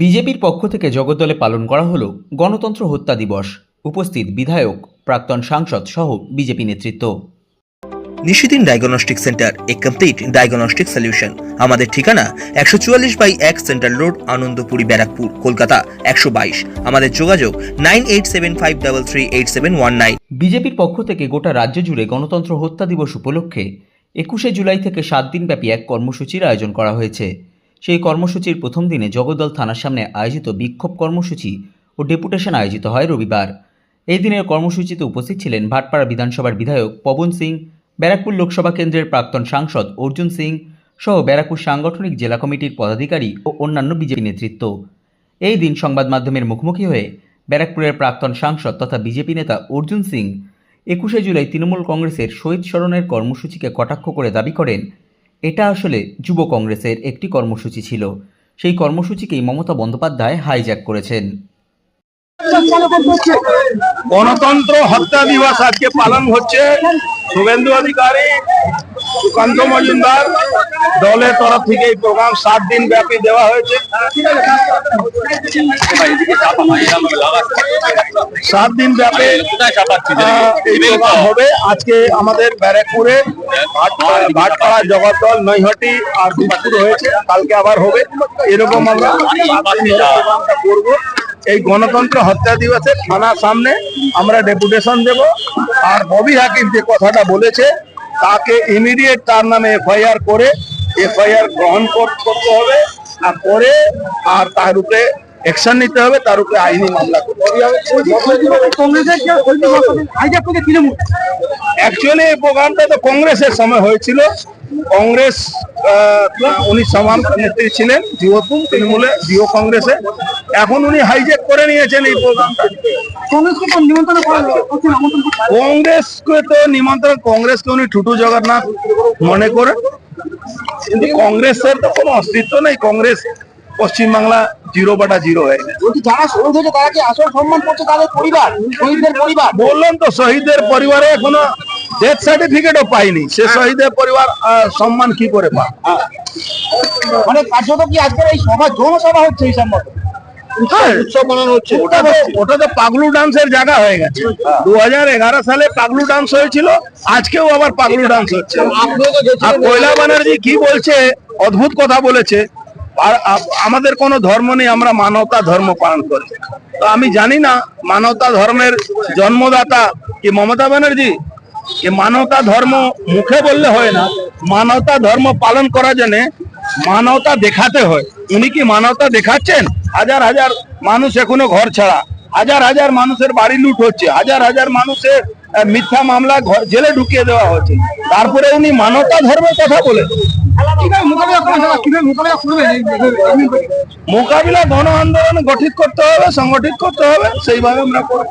বিজেপির পক্ষ থেকে জগদ্দলে পালন করা হলো গণতন্ত্র হত্যা দিবস। উপস্থিত বিধায়ক প্রাক্তন সাংসদ সহ বিজেপি নেতৃত্ব। নিশিদিন ডায়াগনস্টিক সেন্টার এ কমপ্লিট ডায়াগনস্টিক সলিউশন আমাদের ঠিকানা একশো চুয়াল্লিশ বাই এক সেন্ট্রাল রোড আনন্দপুরি ব্যারাকপুর কলকাতা একশো বাইশ। আমাদের যোগাযোগ nine eight seven five double three eight seven one nine. বিজেপির পক্ষ থেকে গোটা রাজ্য জুড়ে গণতন্ত্র হত্যা দিবস উপলক্ষে একুশে জুলাই থেকে সাত দিনব্যাপী এক কর্মসূচির আয়োজন করা হয়েছে। সেই কর্মসূচির প্রথম দিনে জগদ্দল থানার সামনে আয়োজিত বিক্ষোভ কর্মসূচি ও ডেপুটেশন আয়োজিত হয় রবিবার। এই দিনের কর্মসূচিতে উপস্থিত ছিলেন ভাটপাড়া বিধানসভার বিধায়ক পবন সিং, ব্যারাকপুর লোকসভা কেন্দ্রের প্রাক্তন সাংসদ অর্জুন সিং সহ ব্যারাকপুর সাংগঠনিক জেলা কমিটির পদাধিকারী ও অন্যান্য বিজেপি নেতৃত্ব। এই দিন সংবাদ মাধ্যমের মুখোমুখি হয়ে ব্যারাকপুরের প্রাক্তন সাংসদ তথা বিজেপি নেতা অর্জুন সিং একুশে জুলাই তৃণমূল কংগ্রেসের শহীদ স্মরণের কর্মসূচিকে কটাক্ষ করে দাবি করেন এটা আসলে যুব কংগ্রেসের একটি কর্মসূচি ছিল। সেই কর্মসূচিকেই মমতা বন্দ্যোপাধ্যায় হাইজ্যাক করেছেন। গণতন্ত্র হত্যা দিবস আজকে পালন হচ্ছে। শুভেন্দু অধিকারী, সুকান্ত মজুমদার, দলের তরফ থেকে এই প্রোগ্রাম সাত দিন ব্যাপী দেওয়া হয়েছে। সাত দিন ব্যাপী হবে। আজকে আমাদের ব্যারাকপুরে ভাট- ভাটপাড়া জগদ্দল, নৈহাটি আর দিনাজপুর হয়েছে। কালকে আবার হবে। এরকম আমরা করব। এই গণতন্ত্র হত্যা দিবসে থানার সামনে আমরা ডেপুটেশন দেব। আর ববি হাকিম যে কথাটা বলেছে, তাকে ইমিডিয়েট তার নামে এফআইআর করে, এফআইআর গ্রহণ করতে হবে আর করে, আর তার উপরে অ্যাকশন নিতে হবে, তার উপরে আইনি মামলা করতে হবে। অ্যাকচুয়ালি এই প্রোগ্রামটা তো কংগ্রেসের সময় হয়েছিল। কংগ্রেস উনি সমান নেত্রী ছিলেন জিও তৃণমূলে জিও কংগ্রেসে। এখন উনি হাইজেক করে নিয়েছেন এই প্রোগ্রামটা। কংগ্রেসকে তো নিমন্ত্রণ। কংগ্রেসকে তো নিমন্ত্রণ কংগ্রেসকে উনি টুটু জগন্নাথ মনে করে। কিন্তু কংগ্রেসের তো কোনো অস্তিত্ব নেই। কংগ্রেস পশ্চিমবাংলা জিরো বাটা জিরো হয়ে যারা শহীদ হয়েছে তারা কি আসল সম্মান করছে তাদের পরিবার শহীদদের পরিবার? বললাম তো শহীদের পরিবারে এখনও ডেথ সার্টিফিকেটও পাইনি। সে শহীদের পরিবার সম্মান কি করে পা মানে কার্যত কি আজকের এই সভা জনসভা হচ্ছে এই সম্মত উৎসব মানানো হচ্ছে। ওটা তো ওটা তো পাগলু ডান্সের জায়গা হয়ে গেছে। দু সালে পাগলু ডান্স হয়েছিল আজকেও আবার পাগলু ডান্স হচ্ছে। আর কৈলা ব্যানার্জি কি বলছে অদ্ভুত কথা বলেছে। আর আমাদের কোনো ধর্ম নেই আমরা মানবতা ধর্ম পালন করি। তো আমি জানি না মানবতা ধর্মের জন্মদাতা কি মমতা ব্যানার্জি? কি মানবতা ধর্ম মুখে বললে হয় না, মানবতা ধর্ম পালন করার জন্য মানবতা দেখাতে হয়। উনি কি মানবতা দেখাচ্ছেন? হাজার হাজার মানুষ এখনও ঘর ছাড়া, হাজার হাজার মানুষের বাড়ি লুট হচ্ছে, হাজার হাজার মানুষের মিথ্যা মামলা জেলে ঢুকিয়ে দেওয়া হচ্ছে। তারপরে উনি মানবতা ধর্মের কথা বলে মোকাবিলা গণ আন্দোলন গঠিত করতে হবে, সংগঠিত করতে হবে, সেইভাবে আমরা করব।